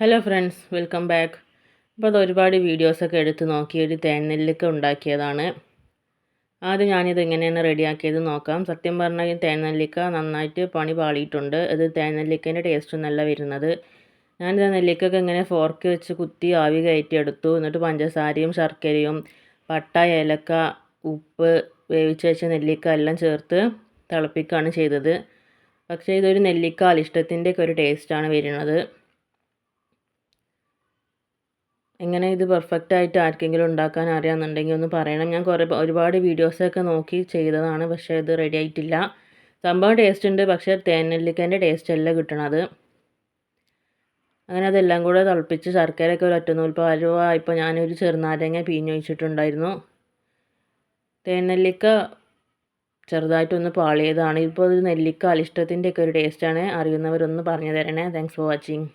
Hello friends welcome back അപ്പോൾ അത് ഒരുപാട് വീഡിയോസൊക്കെ എടുത്ത് നോക്കി ഒരു തേൻനെല്ലിക്ക ഉണ്ടാക്കിയതാണ്. ആദ്യം ഞാനിത് എങ്ങനെയാണ് റെഡിയാക്കിയത് നോക്കാം. സത്യം പറഞ്ഞാൽ ഈ തേൻനെല്ലിക്ക നന്നായിട്ട് പണി പാളിയിട്ടുണ്ട്. ഇത് തേൻനെല്ലിക്കേന്റെ ടേസ്റ്റ് നല്ല വരുന്നത്. ഞാനിത് നെല്ലിക്കൊക്കെ ഇങ്ങനെ ഫോർക്ക് വെച്ച് കുത്തി ആവി കയറ്റി എടുത്തു എന്നിട്ട് പഞ്ചസാരയും ശർക്കരയും പട്ട ഏലക്ക ഉപ്പ് വേവിച്ച് വെച്ച നെല്ലിക്ക എല്ലാം ചേർത്ത് തിളപ്പിക്കുകയാണ് ചെയ്തത്. പക്ഷേ ഇതൊരു നെല്ലിക്ക അലിഷ്ടത്തിന്റെയൊക്കെ ഒരു ടേസ്റ്റാണ് വരുന്നത്. എങ്ങനെ ഇത് പെർഫെക്റ്റ് ആയിട്ട് ആർക്കെങ്കിലും ഉണ്ടാക്കാൻ അറിയാമെന്നുണ്ടെങ്കിൽ ഒന്ന് പറയണം. ഞാൻ കുറേ ഒരുപാട് വീഡിയോസൊക്കെ നോക്കി ചെയ്തതാണ് പക്ഷേ ഇത് റെഡി ആയിട്ടില്ല. സംഭവം ടേസ്റ്റ് ഉണ്ട് പക്ഷേ തേനെല്ലിക്കേന്റെ ടേസ്റ്റ് അല്ല കിട്ടണത്. അങ്ങനെ അതെല്ലാം കൂടെ തിളപ്പിച്ച് ശർക്കരയൊക്കെ ഒരു ഒറ്റനൂൽ ഇപ്പോൾ ഞാനൊരു ചെറുനാരങ്ങ പിഴിഞ്ഞൊഴിച്ചിട്ടുണ്ടായിരുന്നു തേനെല്ലിക്ക ചെറുതായിട്ടൊന്ന് പാളിയതാണ്. ഇപ്പോൾ ഒരു നെല്ലിക്ക അലിഷ്ടത്തിന്റെയൊക്കെ ഒരു ടേസ്റ്റാണ് അറിയുന്നവരൊന്ന് പറഞ്ഞു തരണേ. Thanks for watching